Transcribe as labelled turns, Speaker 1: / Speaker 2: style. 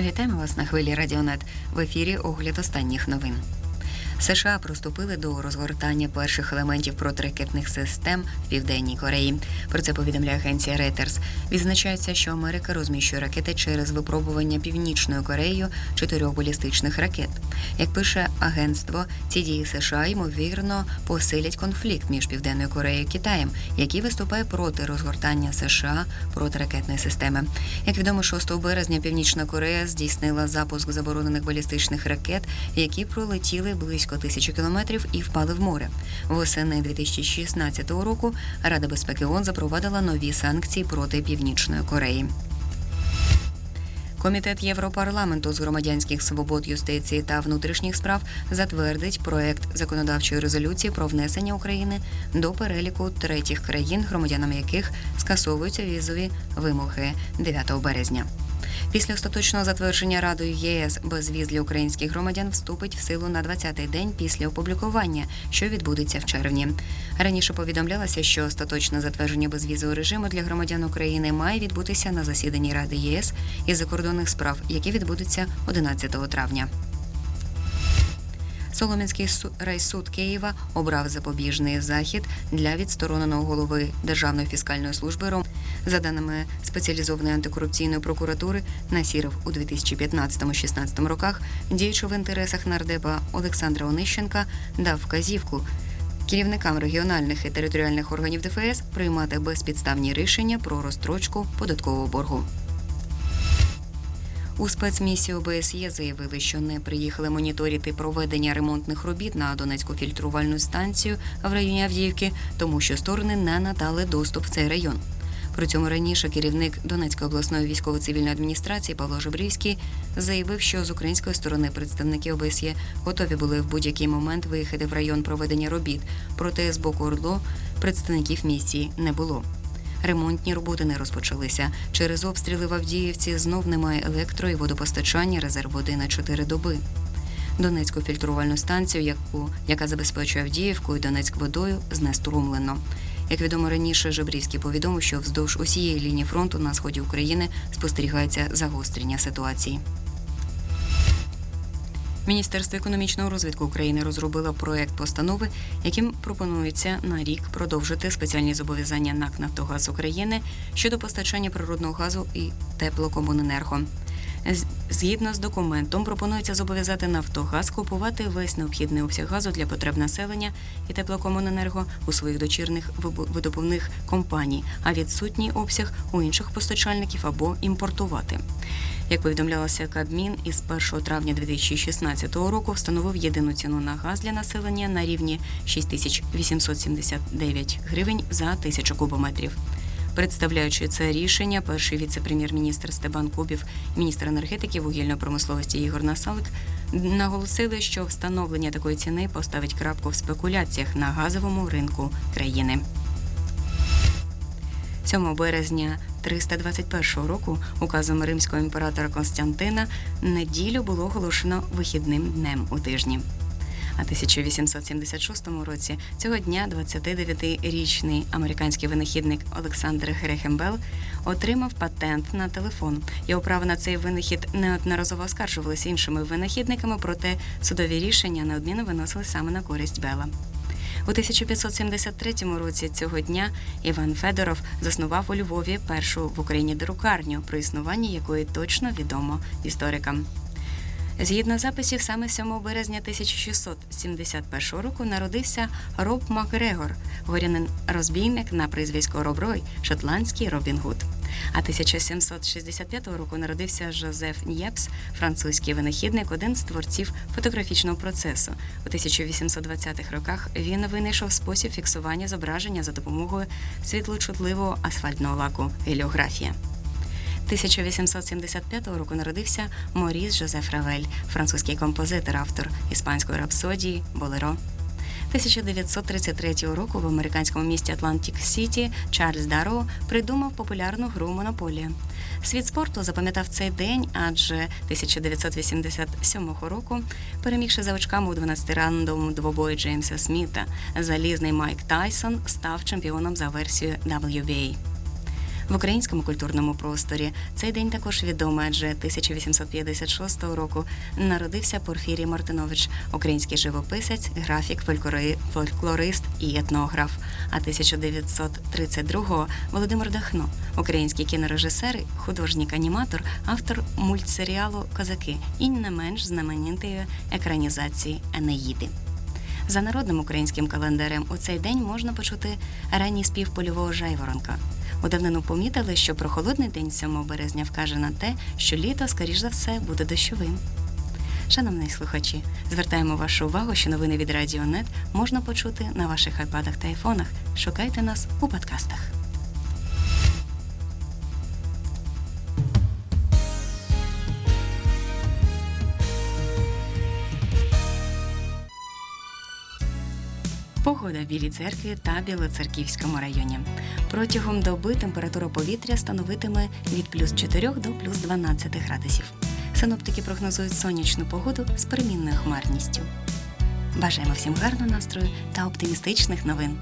Speaker 1: Вітаємо вас на хвилі Радіонет. В ефірі огляд останніх новин. США проступили до розгортання перших елементів протиракетних систем в південній Кореї. Про це повідомляє агенція Reuters. Відзначається, що Америка розміщує ракети через випробування північною Кореєю чотирьох балістичних ракет. Як пише агентство, ці дії США ймовірно посилять конфлікт між Південною Кореєю і Китаєм, який виступає проти розгортання США протиракетної системи. Як відомо, 6 березня Північна Корея здійснила запуск заборонених балістичних ракет, які пролетіли близько тисячі кілометрів і впали в море. Восени 2016 року Рада безпеки ООН запровадила нові санкції проти Північної Кореї. Комітет Європарламенту з громадянських свобод, юстиції та внутрішніх справ затвердить проект законодавчої резолюції про внесення України до переліку третіх країн, громадянам яких скасовуються візові вимоги 9 березня. Після остаточного затвердження Радою ЄС безвіз для українських громадян вступить в силу на 20-й день після опублікування, що відбудеться в червні. Раніше повідомлялося, що остаточне затвердження безвізового режиму для громадян України має відбутися на засіданні Ради ЄС із закордонних справ, яке відбудеться 11 травня. Солом'янський су- райсуд Києва обрав запобіжний захід для відстороненого голови Державної фіскальної служби РОМ. За даними спеціалізованої антикорупційної прокуратури, Насіров у 2015-16 роках, діючи в інтересах нардепа Олександра Онищенка, дав вказівку керівникам регіональних і територіальних органів ДФС приймати безпідставні рішення про розстрочку податкового боргу. У спецмісії ОБСЄ заявили, що не приїхали моніторити проведення ремонтних робіт на Донецьку фільтрувальну станцію в районі Авдіївки, тому що сторони не надали доступ в цей район. При цьому раніше керівник Донецької обласної військово-цивільної адміністрації Павло Жебрівський заявив, що з української сторони представники ОБСЄ готові були в будь-який момент виїхати в район проведення робіт. Проте з боку ОРДЛО представників місії не було. Ремонтні роботи не розпочалися. Через обстріли в Авдіївці знов немає електро і водопостачання, резерв води на 4 доби. Донецьку фільтрувальну станцію, яку, яка забезпечує Авдіївку і Донецьк водою, знеструмлено. Як відомо раніше, Жебрівський повідомив, що вздовж усієї лінії фронту на сході України спостерігається загострення ситуації. Міністерство економічного розвитку України розробило проект постанови, яким пропонується на рік продовжити спеціальні зобов'язання НАК «Нафтогаз України щодо постачання природного газу і теплокомуненерго. Згідно з документом, пропонується зобов'язати Нафтогаз купувати весь необхідний обсяг газу для потреб населення і теплокомуненерго у своїх дочірних видобувних компаній, а відсутній обсяг у інших постачальників або імпортувати. Як повідомлялося Кабмін, із 1 травня 2016 року встановив єдину ціну на газ для населення на рівні 6879 гривень за тисячу кубометрів. Представляючи це рішення, перший віце-прем'єр-міністр Стебан Кубів міністр енергетики вугільної промисловості Ігор Насалик наголосили, що встановлення такої ціни поставить крапку в спекуляціях на газовому ринку країни. 7 березня 321 року указом римського імператора Константина неділю було оголошено вихідним днем у тижні. А 1876 році цього дня 29-річний американський винахідник Олександр Грехембел отримав патент на телефон. Його право на цей винахід неодноразово оскаржувалися іншими винахідниками, проте судові рішення неодмінно виносили саме на користь Бела. У 1573 році цього дня Іван Федоров заснував у Львові першу в Україні друкарню, про існування якої точно відомо історикам. Згідно записів, саме 7 березня 1671 року народився Роб Макгрегор, горянин розбійник на прізвисько Роб Рой, шотландський Робін Гуд. А 1765 року народився Жозеф Нєпс, французький винахідник, один з творців фотографічного процесу. У 1820-х роках він винайшов спосіб фіксування зображення за допомогою світлочутливого асфальтного лаку геліографія. 1875 року народився Моріс Жозеф Равель, французький композитор, автор іспанської рапсодії Болеро. 1933 року в американському місті Атлантик Сіті Чарльз Дарроу придумав популярну гру Монополія. Світ спорту запам'ятав цей день, адже 1987 року, перемігши за очками у 12-раундовому двобої Джеймса Сміта, залізний Майк Тайсон став чемпіоном за версією WBA. В українському культурному просторі. Цей день також відомий, адже 1856 року народився Порфірій Мартинович, український живописець, графік, фольклори- фольклорист і етнограф. А 1932-го Володимир Дахно, український кінорежисер, художник-аніматор, автор мультсеріалу Козаки і не менш знаменитої екранізації Енеїди. За народним українським календарем у цей день можна почути ранній спів польового жайворонка. У давнину помітили, що прохолодний день 7 березня вкаже на те, що літо, скоріш за все, буде дощовим. Шановні слухачі, звертаємо вашу увагу, що новини від Радіонет можна почути на ваших айпадах та айфонах. Шукайте нас у подкастах. Погода в Білій церкві та Білоцерківському районі. Протягом доби температура повітря становитиме від плюс 4 до плюс 12 градусів. Синоптики прогнозують сонячну погоду з перемінною хмарністю. Бажаємо всім гарного настрою та оптимістичних новин.